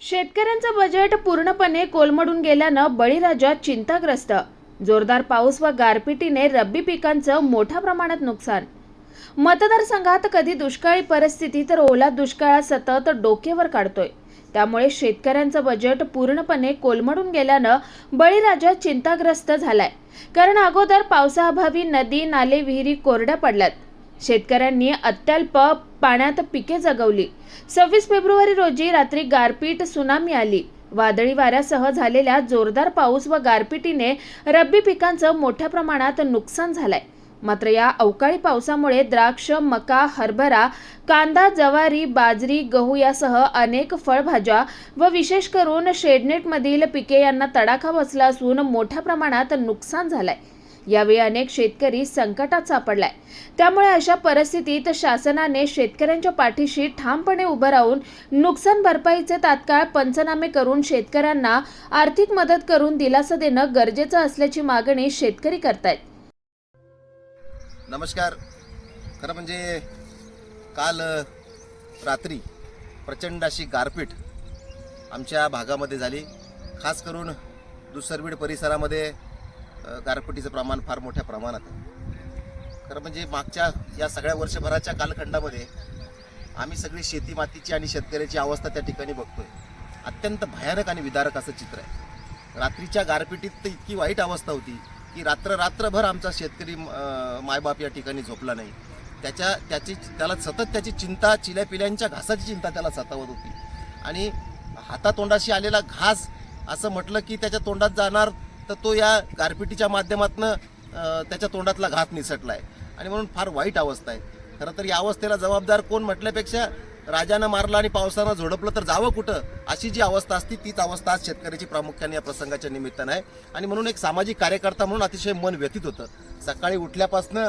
शेतकऱ्यांचं बजेट पूर्णपणे कोलमडून गेल्यानं बळीराजा चिंताग्रस्त. जोरदार पाऊस व गारपिटीने रब्बी पिकांचं मोठ्या प्रमाणात नुकसान. मतदारसंघात कधी दुष्काळी परिस्थिती तर ओला दुष्काळात सतत डोकेवर काढतोय. त्यामुळे शेतकऱ्यांचं बजेट पूर्णपणे कोलमडून गेल्यानं बळीराजा चिंताग्रस्त झालाय. कारण अगोदर पावसाअभावी नदी नाले विहिरी कोरड्या पडल्यात. शेतकऱ्यांनी अत्यल्प पाण्यात पिके जगवली. सव्वीस फेब्रुवारी रोजी रात्री गारपीट सुनामी आली. वादळी वाऱ्यासह झालेल्या जोरदार पाऊस व गारपिटीने रब्बी पिकांचं मोठ्या प्रमाणात नुकसान झालंय. मात्र या अवकाळी पावसामुळे द्राक्ष मका हरभरा कांदा जवारी बाजरी गहू यासह अनेक फळभाज्या व विशेष करून शेडनेटमधील पिके यांना तडाखा बसला असून मोठ्या प्रमाणात नुकसान झालंय. यावेळी अनेक शेतकरी संकटात सापडलाय. त्यामुळे अशा परिस्थितीत शासनाने शेतकऱ्यांच्या पाठीशी ठामपणे उभं राहून नुकसान भरपाईचे तात्काळ पंचनामे करून शेतकऱ्यांना आर्थिक मदत करून दिलासा देणं गरजेचं असल्याची मागणी शेतकरी करतायत. नमस्कार. खरं म्हणजे काल रात्री प्रचंड अशी गारपीट आमच्या भागामध्ये झाली. खास करून दुसरबीड परिसरामध्ये गारपिटीचं प्रमाण फार मोठ्या प्रमाणात आहे. खरं म्हणजे मागच्या या सगळ्या वर्षभराच्या कालखंडामध्ये आम्ही सगळी शेती मातीची आणि शेतकऱ्याची अवस्था त्या ठिकाणी बघतोय. अत्यंत भयानक आणि विदारक असं चित्र आहे. रात्रीच्या गारपिटीत तर इतकी वाईट अवस्था होती की रात्र रात्रभर आमचा शेतकरी मायबाप या ठिकाणी झोपला नाही. त्याच्या त्याची त्याला सतत त्याची चिंता चिल्या पिल्यांच्या घासाची चिंता त्याला सतावत होती. आणि हातातोंडाशी आलेला घास असं म्हटलं की त्याच्या तोंडात जाणार तर तो या गारपिटीच्या माध्यमातून त्याच्या तोंडातला घात निसटला आहे आणि म्हणून फार वाईट अवस्था आहे. खरं तर या अवस्थेला जबाबदार कोण म्हटल्यापेक्षा राजानं मारलं आणि पावसानं झोडपलं तर जावं कुठं? अशी जी अवस्था असती तीच अवस्था आज शेतकऱ्याची प्रामुख्याने या प्रसंगाच्या निमित्तानं आहे. आणि म्हणून एक सामाजिक कार्यकर्ता म्हणून अतिशय मन व्यथित होतं. सकाळी उठल्यापासनं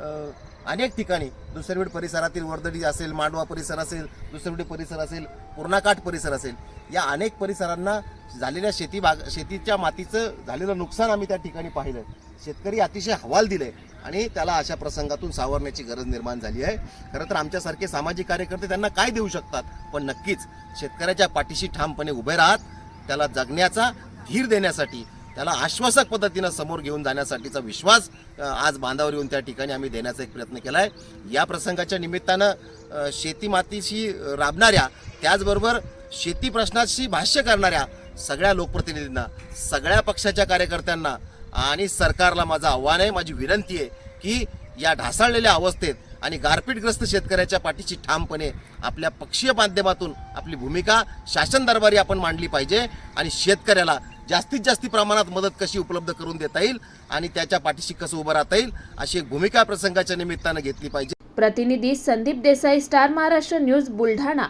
अनेक ठिकाणी. दुसरबीड परिसरातील वर्दडी असेल मांडवा परिसर असेल दुसरबीड परिसर असेल पूर्णाकाठ परिसर असेल. या अनेक परिसरांना झालेल्या शेती भाग शेतीच्या मातीचं झालेलं नुकसान आम्ही त्या ठिकाणी पाहिलं शेतकरी अतिशय हवाल दिले आणि त्याला अशा प्रसंगातून सावरण्याची गरज निर्माण झाली आहे. खरं तर आमच्यासारखे सामाजिक कार्यकर्ते त्यांना काय देऊ शकतात? पण नक्कीच शेतकऱ्याच्या पाठीशी ठामपणे उभे राहत त्याला जगण्याचा धीर देण्यासाठी त्याला आश्वासक पद्धतीनं समोर घेऊन जाण्यासाठीचा विश्वास आज बांधावर येऊन त्या ठिकाणी आम्ही देण्याचा एक प्रयत्न केला आहे या प्रसंगाच्या निमित्तानं शेतीमातीशी राबणाऱ्या त्याचबरोबर शेती प्रश्नाशी भाष्य करणाऱ्या सगळ्या लोकप्रतिनिधींना सगळ्या पक्षाच्या कार्यकर्त्यांना आणि सरकारला माझं आव्हान आहे माझी विनंती आहे की या ढासाळलेल्या अवस्थेत आणि गारपीटग्रस्त शेतकऱ्याच्या पाठीशी ठामपणे आपल्या पक्षीय माध्यमातून आपली भूमिका शासन दरबारी आपण मांडली पाहिजे आणि शेतकऱ्याला जास्तीत जास्त प्रमाणात मदत कशी उपलब्ध करून देता येईल आणि त्याच्या पाठीशी कसं उभं राहता येईल अशी एक भूमिका प्रसंगाच्या निमित्तानं घेतली पाहिजे. प्रतिनिधी संदीप देसाई स्टार महाराष्ट्र न्यूज बुलढाणा.